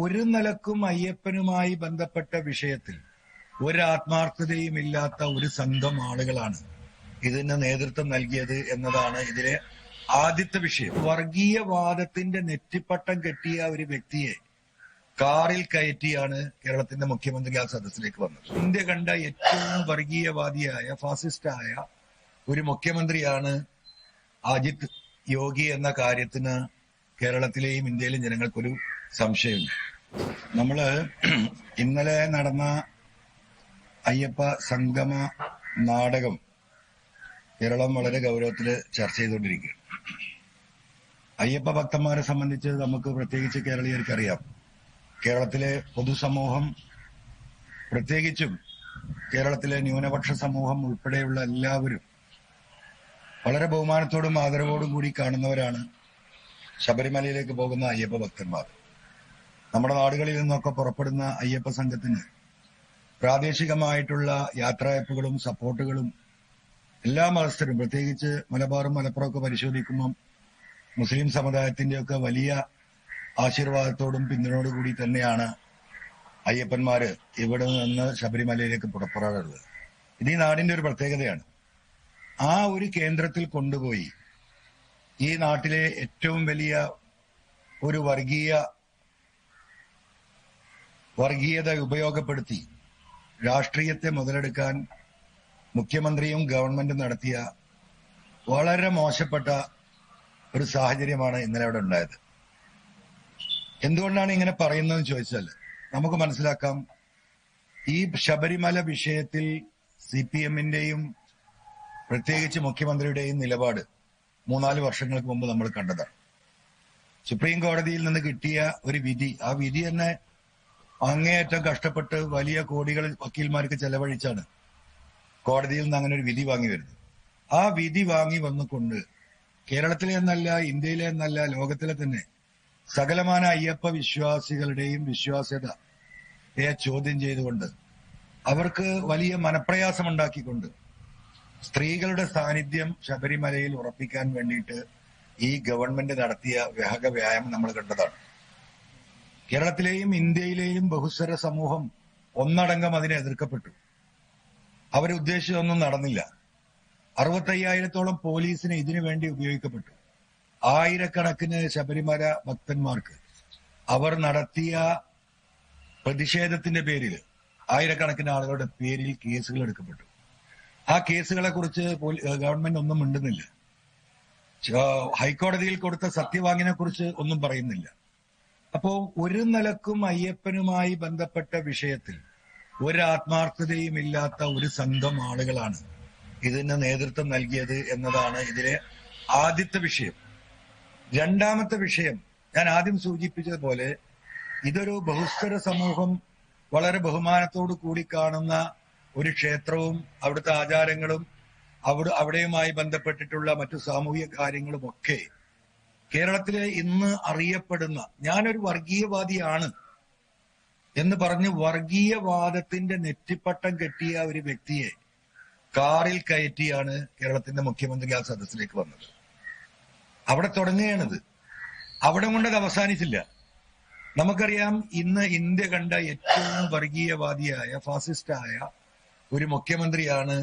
ഒരു നിലക്കും അയ്യപ്പനുമായി ബന്ധപ്പെട്ട വിഷയത്തിൽ ഒരു ആത്മാർത്ഥതയും ഇല്ലാത്ത ഒരു സംഘം ആളുകളാണ് ഇതിന് നേതൃത്വം നൽകിയത് എന്നതാണ് ഇതിലെ ആദ്യത്തെ വിഷയം. വർഗീയവാദത്തിന്റെ നെറ്റിപ്പട്ടം കെട്ടിയ ഒരു വ്യക്തിയെ കാറിൽ കയറ്റിയാണ് കേരളത്തിന്റെ മുഖ്യമന്ത്രി ആ സദസ്സിലേക്ക് വന്നത്. ഇന്ത്യ കണ്ട ഏറ്റവും വർഗീയവാദിയായ ഫാസിസ്റ്റായ ഒരു മുഖ്യമന്ത്രിയാണ് അജിത് യോഗി എന്ന കാര്യത്തിന് കേരളത്തിലെയും ഇന്ത്യയിലെയും ജനങ്ങൾക്കൊരു സംശയമുണ്ട് നമ്മൾ ഇന്നലെ നടന്ന അയ്യപ്പ സംഗമ നാടകം കേരളം വളരെ ഗൗരവത്തിൽ ചർച്ച ചെയ്തുകൊണ്ടിരിക്കുകയാണ്. അയ്യപ്പ ഭക്തന്മാരെ സംബന്ധിച്ച് നമുക്ക് പ്രത്യേകിച്ച് കേരളീയർക്ക് അറിയാം. കേരളത്തിലെ പൊതുസമൂഹം പ്രത്യേകിച്ചും കേരളത്തിലെ ന്യൂനപക്ഷ സമൂഹം ഉൾപ്പെടെയുള്ള എല്ലാവരും വളരെ ബഹുമാനത്തോടും ആദരവോടും കൂടി കാണുന്നവരാണ് ശബരിമലയിലേക്ക് പോകുന്ന അയ്യപ്പ ഭക്തന്മാർ. നമ്മുടെ നാടുകളിൽ നിന്നൊക്കെ പുറപ്പെടുന്ന അയ്യപ്പ സംഘത്തിന് പ്രാദേശികമായിട്ടുള്ള യാത്രയപ്പുകളും സപ്പോർട്ടുകളും എല്ലാ മതസ്ഥരും പ്രത്യേകിച്ച് മലബാറും മലപ്പുറമൊക്കെ പരിശോധിക്കുമ്പം മുസ്ലിം സമുദായത്തിന്റെയൊക്കെ വലിയ ആശീർവാദത്തോടും പിന്തുണയോടുകൂടി തന്നെയാണ് അയ്യപ്പന്മാര് ഇവിടെ നിന്ന് ശബരിമലയിലേക്ക് പുറപ്പെടാറുള്ളത്. ഇത് ഈ നാടിന്റെ ഒരു പ്രത്യേകതയാണ്. ആ ഒരു കേന്ദ്രത്തിൽ കൊണ്ടുപോയി ഈ നാട്ടിലെ ഏറ്റവും വലിയ ഒരു വർഗീയ വർഗീയത ഉപയോഗപ്പെടുത്തി രാഷ്ട്രീയത്തെ മുതലെടുക്കാൻ മുഖ്യമന്ത്രിയും ഗവൺമെന്റും നടത്തിയ വളരെ മോശപ്പെട്ട ഒരു സാഹചര്യമാണ് ഇന്നലെ അവിടെ ഉണ്ടായത്. എന്തുകൊണ്ടാണ് ഇങ്ങനെ പറയുന്നതെന്ന് ചോദിച്ചാൽ നമുക്ക് മനസ്സിലാക്കാം. ഈ ശബരിമല വിഷയത്തിൽ സി പി എമ്മിന്റെയും പ്രത്യേകിച്ച് മുഖ്യമന്ത്രിയുടെയും നിലപാട് മൂന്നാൽ വർഷങ്ങൾക്ക് മുമ്പ് നമ്മൾ കണ്ടതാണ്. സുപ്രീം കോടതിയിൽ നിന്ന് കിട്ടിയ ഒരു വിധി ആ വിധി തന്നെ അങ്ങേയറ്റം കഷ്ടപ്പെട്ട് വലിയ കോടികൾ വക്കീൽമാർക്ക് ചെലവഴിച്ചാണ് കോടതിയിൽ നിന്ന് അങ്ങനെ ഒരു വിധി വാങ്ങി വരുന്നത്. ആ വിധി വാങ്ങി വന്നുകൊണ്ട് കേരളത്തിലെ എന്നല്ല ഇന്ത്യയിലെ എന്നല്ല ലോകത്തിലെ തന്നെ സകലമാന അയ്യപ്പ വിശ്വാസികളുടെയും വിശ്വാസ്യതയെ ചോദ്യം ചെയ്തുകൊണ്ട് അവർക്ക് വലിയ മനപ്രയാസമുണ്ടാക്കിക്കൊണ്ട് സ്ത്രീകളുടെ സാന്നിധ്യം ശബരിമലയിൽ ഉറപ്പിക്കാൻ വേണ്ടിയിട്ട് ഈ ഗവൺമെന്റ് നടത്തിയ വ്യാഹക വ്യായാമം നമ്മൾ കണ്ടതാണ്. കേരളത്തിലെയും ഇന്ത്യയിലെയും ബഹുസ്വര സമൂഹം ഒന്നടങ്കം അതിനെ എതിർക്കപ്പെട്ടു. അവരുദ്ദേശിച്ചതൊന്നും നടന്നില്ല. അറുപത്തയ്യായിരത്തോളം പോലീസിനെ ഇതിനു വേണ്ടി ഉപയോഗിക്കപ്പെട്ടു. ആയിരക്കണക്കിന് ശബരിമല ഭക്തന്മാർക്ക് അവർ നടത്തിയ പ്രതിഷേധത്തിന്റെ പേരിൽ ആയിരക്കണക്കിന് ആളുകളുടെ പേരിൽ കേസുകൾ എടുക്കപ്പെട്ടു. ആ കേസുകളെ കുറിച്ച് ഗവൺമെന്റ് ഒന്നും മിണ്ടുന്നില്ല. ഹൈക്കോടതിയിൽ കൊടുത്ത സത്യവാങ്ങിനെ കുറിച്ച് ഒന്നും പറയുന്നില്ല. അപ്പോ ഒരു നിലക്കും അയ്യപ്പനുമായി ബന്ധപ്പെട്ട വിഷയത്തിൽ ഒരു ആത്മാർത്ഥതയും ഇല്ലാത്ത ഒരു സംഘം ആളുകളാണ് ഇതിന് നേതൃത്വം നൽകിയത് എന്നതാണ് ഇതിലെ ആദ്യത്തെ വിഷയം. രണ്ടാമത്തെ വിഷയം ഞാൻ ആദ്യം സൂചിപ്പിച്ചതുപോലെ ഇതൊരു ബഹുസ്വര സമൂഹം വളരെ ബഹുമാനത്തോടു കൂടി കാണുന്ന ഒരു ക്ഷേത്രവും അവിടുത്തെ ആചാരങ്ങളും അവിടെ അവിടെയുമായി ബന്ധപ്പെട്ടിട്ടുള്ള മറ്റു സാമൂഹിക കാര്യങ്ങളും ഒക്കെ കേരളത്തിലെ ഇന്ന് അറിയപ്പെടുന്ന ഞാനൊരു വർഗീയവാദിയാണ് എന്ന് പറഞ്ഞ് വർഗീയവാദത്തിന്റെ നെറ്റിപ്പട്ടം കെട്ടിയ ഒരു വ്യക്തിയെ കാറിൽ കയറ്റിയാണ് കേരളത്തിന്റെ മുഖ്യമന്ത്രി ആ സദസ്സിലേക്ക് വന്നത്. അവിടെ തുടങ്ങുകയാണിത്. അവിടെ കൊണ്ടത് അവസാനിച്ചില്ല. നമുക്കറിയാം ഇന്ന് ഇന്ത്യ കണ്ട ഏറ്റവും വർഗീയവാദിയായ ഫാസിസ്റ്റായ ഒരു മുഖ്യമന്ത്രിയാണ്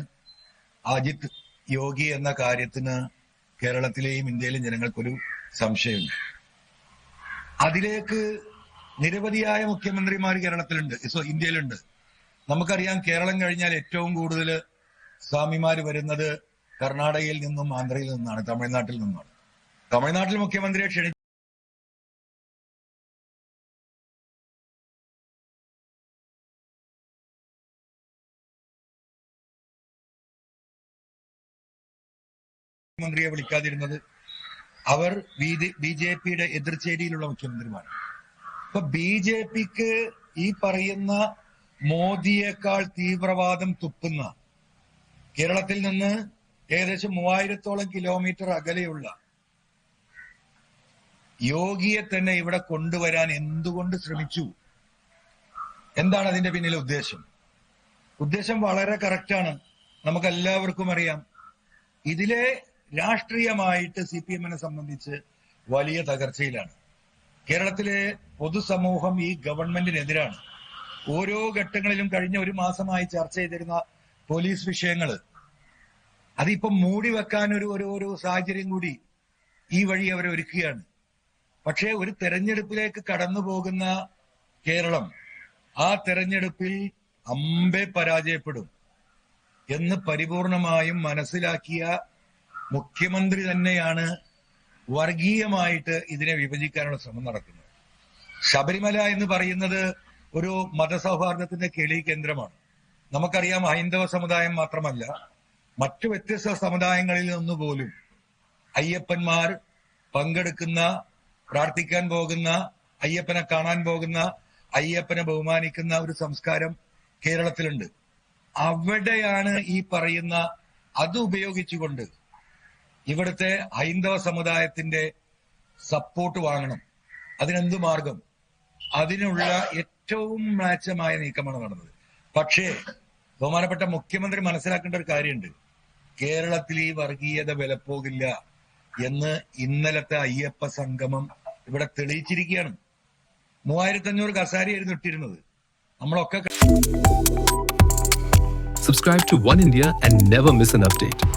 അജിത് യോഗി എന്ന കാര്യത്തിന് കേരളത്തിലെയും ഇന്ത്യയിലെയും ജനങ്ങൾക്കൊരു സംശയമുണ്ട് അതിലേക്ക് നിരവധിയായ മുഖ്യമന്ത്രിമാർ കേരളത്തിലുണ്ട്. സോ ഇന്ത്യയിലുണ്ട്. നമുക്കറിയാം കേരളം കഴിഞ്ഞാൽ ഏറ്റവും കൂടുതൽ സ്വാമിമാർ വരുന്നത് കർണാടകയിൽ നിന്നും ആന്ധ്രയിൽ നിന്നാണ് തമിഴ്നാട്ടിൽ നിന്നാണ്. തമിഴ്നാട്ടിൽ മുഖ്യമന്ത്രിയെ ക്ഷണി മന്ത്രിയെ വിളിക്കാതിരുന്നത് അവർ ബി ജെ പിയുടെ എതിർചേരിയിലുള്ള മുഖ്യമന്ത്രിമാരാണ്. അപ്പൊ ബി ജെ പിക്ക് ഈ പറയുന്ന മോദിയേക്കാൾ തീവ്രവാദം തുപ്പുന്ന കേരളത്തിൽ നിന്ന് ഏകദേശം മൂവായിരത്തോളം കിലോമീറ്റർ അകലെയുള്ള യോഗിയെ തന്നെ ഇവിടെ കൊണ്ടുവരാൻ എന്തുകൊണ്ട് ശ്രമിച്ചു? എന്താണ് അതിന്റെ പിന്നിലെ ഉദ്ദേശം? ഉദ്ദേശം വളരെ കറക്റ്റാണ് നമുക്ക് എല്ലാവർക്കും അറിയാം. ഇതിലെ രാഷ്ട്രീയമായിട്ട് സി പി എമ്മിനെ സംബന്ധിച്ച് വലിയ തകർച്ചയിലാണ്. കേരളത്തിലെ പൊതുസമൂഹം ഈ ഗവൺമെന്റിനെതിരാണ്. ഓരോ ഘട്ടങ്ങളിലും കഴിഞ്ഞ ഒരു മാസമായി ചർച്ച ചെയ്തിരുന്ന പോലീസ് വിഷയങ്ങൾ അതിപ്പം മൂടി വെക്കാൻ ഒരു ഓരോ സാഹചര്യം കൂടി ഈ വഴി അവർ ഒരുക്കുകയാണ്. പക്ഷേ ഒരു തെരഞ്ഞെടുപ്പിലേക്ക് കടന്നു പോകുന്ന കേരളം ആ തെരഞ്ഞെടുപ്പിൽ അമ്പെ പരാജയപ്പെടും എന്ന് പരിപൂർണമായും മനസ്സിലാക്കിയ മുഖ്യമന്ത്രി തന്നെയാണ് വർഗീയമായിട്ട് ഇതിനെ വിഭജിക്കാനുള്ള ശ്രമം നടക്കുന്നത് ശബരിമല എന്ന് പറയുന്നത് ഒരു മതസൗഹാർദ്ദത്തിന്റെ കേളി കേന്ദ്രമാണ്. നമുക്കറിയാം ഹൈന്ദവ സമുദായം മാത്രമല്ല മറ്റു വ്യത്യസ്ത സമുദായങ്ങളിൽ നിന്ന് പോലും അയ്യപ്പന്മാർ പങ്കെടുക്കുന്ന പ്രാർത്ഥിക്കാൻ പോകുന്ന അയ്യപ്പനെ കാണാൻ പോകുന്ന അയ്യപ്പനെ ബഹുമാനിക്കുന്ന ഒരു സംസ്കാരം കേരളത്തിലുണ്ട്. അവിടെയാണ് ഈ പറയുന്ന അത് ഉപയോഗിച്ചുകൊണ്ട് ഇവിടുത്തെ ഹൈന്ദവ സമുദായത്തിന്റെ സപ്പോർട്ട് വാങ്ങണം. അതിനെന്ത് മാർഗം? അതിനുള്ള ഏറ്റവും മ്ലാച്ചമായ നീക്കമാണ് നടന്നത്. പക്ഷേ ബഹുമാനപ്പെട്ട മുഖ്യമന്ത്രി മനസ്സിലാക്കേണ്ട ഒരു കാര്യമുണ്ട്. കേരളത്തിൽ ഈ വർഗീയത വിലപ്പോകില്ല എന്ന് ഇന്നലത്തെ അയ്യപ്പ സംഗമം ഇവിടെ തെളിയിച്ചിരിക്കുകയാണ്. മൂവായിരത്തി അഞ്ഞൂറ് കസാരിയായിരുന്നു ഇട്ടിരുന്നത്. നമ്മളൊക്കെ subscribe to One India and never miss an update.